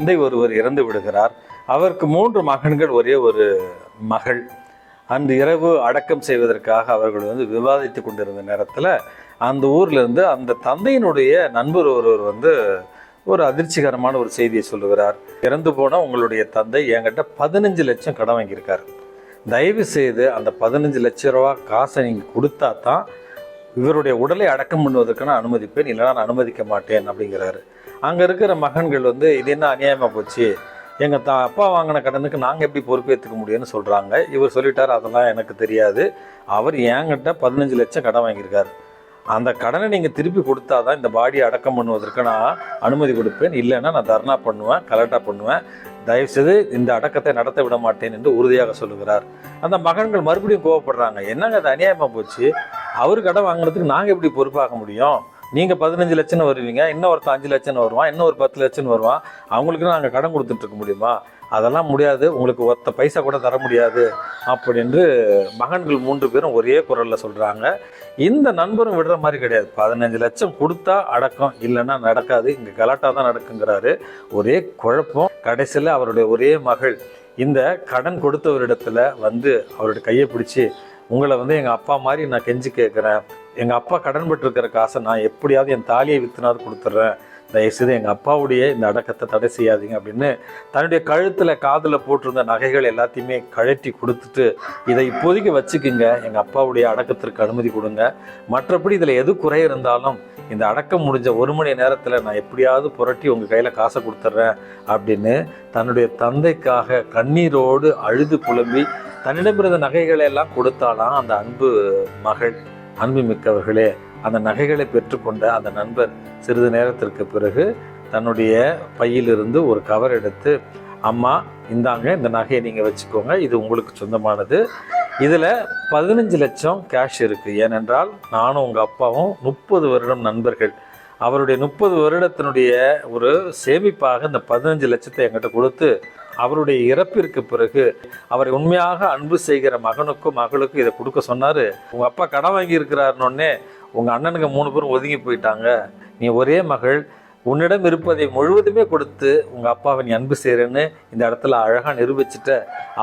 தந்தை ஒருவர் இறந்து விடுகிறார். அவருக்கு மூன்று மகன்கள் ஒரே ஒரு மகள். அந்த இரவு அடக்கம் செய்வதற்காக அவர்கள் வந்து விவாதித்து கொண்டிருந்த நேரத்தில் அந்த ஊர்லேருந்து அந்த தந்தையினுடைய நண்பர் ஒருவர் வந்து ஒரு அதிர்ச்சிகரமான ஒரு செய்தியை சொல்லுகிறார். இறந்து போனால் உங்களுடைய தந்தை என்கிட்ட பதினஞ்சு லட்சம் கடன் வாங்கியிருக்காரு. தயவு செய்து அந்த பதினஞ்சு லட்ச ரூபா காசை நீங்கள் கொடுத்தா தான் இவருடைய உடலை அடக்கம் பண்ணுவதற்கான அனுமதிப்பேன் இல்லைனா நான் அனுமதிக்க மாட்டேன் அப்படிங்கிறாரு. அங்கே இருக்கிற மகன்கள் வந்து இது என்ன அநியாயமாக போச்சு? எங்கள் தா அப்பா வாங்கின கடனுக்கு நாங்கள் எப்படி பொறுப்பேற்றுக்க முடியும்னு சொல்கிறாங்க இவர் சொல்லிட்டார் அதெல்லாம் எனக்கு தெரியாது. அவர் என்கிட்ட பதினஞ்சு லட்சம் கடன் வாங்கியிருக்காரு. அந்த கடனை நீங்கள் திருப்பி கொடுத்தா தான் இந்த பாடியை அடக்கம் பண்ணுவதற்கு நான் அனுமதி கொடுப்பேன். இல்லைன்னா நான் தர்ணா பண்ணுவேன் கலெக்டாக பண்ணுவேன். தயவுசெய்து இந்த அடக்கத்தை நடத்த விட மாட்டேன் என்று உறுதியாக சொல்லுகிறார். அந்த மகன்கள் மறுபடியும் கோவப்படுறாங்க. என்னங்க அது அநியாயமாக போச்சு? அவர் கடன் வாங்கினதுக்கு நாங்கள் எப்படி பொறுப்பாக முடியும்? நீங்கள் பதினஞ்சு லட்சம் வருவீங்க இன்னும் ஒருத்தன் அஞ்சு லட்சம் வருவான் இன்னும் ஒரு பத்து லட்சம் வருவான். அவங்களுக்கு நாங்கள் கடன் கொடுத்துட்டு இருக்க முடியுமா? அதெல்லாம் முடியாது. உங்களுக்கு ஒத்த பைசா கூட தர முடியாது அப்படின்னு மகன்கள் மூன்று பேரும் ஒரே குரலில் சொல்கிறாங்க இந்த நண்பரும் விடுற மாதிரி கிடையாது. பதினஞ்சு லட்சம் கொடுத்தா அடக்கம் இல்லைன்னா நடக்காது. இங்கே கலாட்டா தான் நடக்குங்கிறாரு. ஒரே குழப்பம். கடைசியில் அவருடைய ஒரே மகள் இந்த கடன் கொடுத்தவரிடத்துல வந்து அவருடைய கையை பிடிச்சி உங்களை வந்து எங்கள் அப்பா மாதிரி நான் கெஞ்சி கேட்குறேன் எங்கள் அப்பா கடன் பட்டிருக்கிற காசை நான் எப்படியாவது என் தாலியை விற்றுனாவது கொடுத்துட்றேன். தயவுசெய்து எங்கள் அப்பாவுடைய இந்த அடக்கத்தை தடை செய்யாதீங்க அப்படின்னு தன்னுடைய கழுத்தில் காதில் போட்டிருந்த நகைகள் எல்லாத்தையுமே கழட்டி கொடுத்துட்டு இதை இப்போதைக்கு வச்சுக்குங்க. எங்கள் அப்பாவுடைய அடக்கத்திற்கு அனுமதி கொடுங்க. மற்றபடி இதில் எது குறை இருந்தாலும் இந்த அடக்கம் முடிஞ்ச ஒரு மணி நேரத்தில் நான் எப்படியாவது புரட்டி உங்கள் கையில் காசை கொடுத்துட்றேன் அப்படின்னு தன்னுடைய தந்தைக்காக கண்ணீரோடு அழுது புலம்பி தன்னிடமிருந்த நகைகளை எல்லாம் கொடுத்தாலாம் அந்த அன்பு மகள். அன்பு மிக்கவர்களே அந்த நகைகளை பெற்றுக்கொண்ட அந்த நண்பர் சிறிது நேரத்திற்கு பிறகு தன்னுடைய பையிலிருந்து ஒரு கவர் எடுத்து அம்மா இந்தாங்க இந்த நகையை நீங்கள் வச்சுக்கோங்க இது உங்களுக்கு சொந்தமானது. இதில் பதினஞ்சு லட்சம் கேஷ் இருக்குது ஏனென்றால் நானும் உங்கள் அப்பாவும் முப்பது வருடம் நண்பர்கள். அவருடைய முப்பது வருடத்தினுடைய ஒரு சேமிப்பாக இந்த பதினஞ்சு லட்சத்தை என்கிட்ட கொடுத்து அவருடைய இறப்பிற்கு பிறகு அவரை உண்மையாக அன்பு செய்கிற மகனுக்கும் மகளுக்கும் இதை கொடுக்க சொன்னார். உங்கள் அப்பா கடன் வாங்கி உங்கள் அண்ணனுக்கு மூணு பேரும் ஒதுங்கி போயிட்டாங்க. நீ ஒரே மகள் உன்னிடம் இருப்பதை முழுவதுமே கொடுத்து உங்கள் அப்பாவை நீ அன்பு செய்கிறேன்னு இந்த இடத்துல அழகாக நிரூபிச்சுட்ட.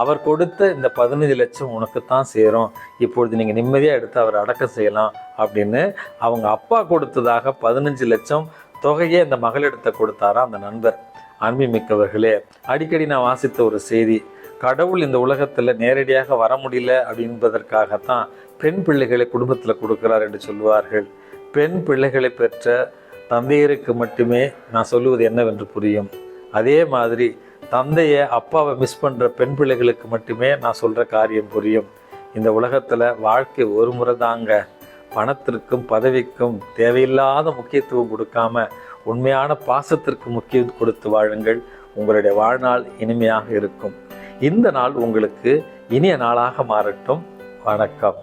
அவர் கொடுத்த இந்த பதினஞ்சு லட்சம் உனக்கு தான் சேரும். இப்பொழுது நீங்கள் நிம்மதியாக எடுத்து அவரை அடக்கம் செய்யலாம் அப்படின்னு அவங்க அப்பா கொடுத்ததாக பதினஞ்சு லட்சம் தொகையே இந்த மகளிடத்தை கொடுத்தாரா அந்த நண்பர். அன்பு மிக்கவர்களே அடிக்கடி நான் வாசித்த ஒரு செய்தி கடவுள் இந்த உலகத்தில் நேரடியாக வர முடியல அப்படின்பதற்காகத்தான் பெண் பிள்ளைகளை குடும்பத்தில் கொடுக்கிறார் என்று சொல்லுவார்கள். பெண் பிள்ளைகளை பெற்ற தந்தையருக்கு மட்டுமே நான் சொல்லுவது என்னவென்று புரியும். அதே மாதிரி தந்தையை அப்பாவை மிஸ் பண்ணுற பெண் பிள்ளைகளுக்கு மட்டுமே நான் சொல்கிற காரியம் புரியும். இந்த உலகத்தில் வாழ்க்கை ஒரு முறை தாங்க. பணத்திற்கும் பதவிக்கும் தேவையில்லாத முக்கியத்துவம் கொடுக்காம உண்மையான பாசத்திற்கு முக்கியம் கொடுத்து வாழுங்கள். உங்களுடைய வாழ்நாள் இனிமையாக இருக்கும். இந்த நாள் உங்களுக்கு இனிய நாளாக மாறட்டும். வணக்கம்.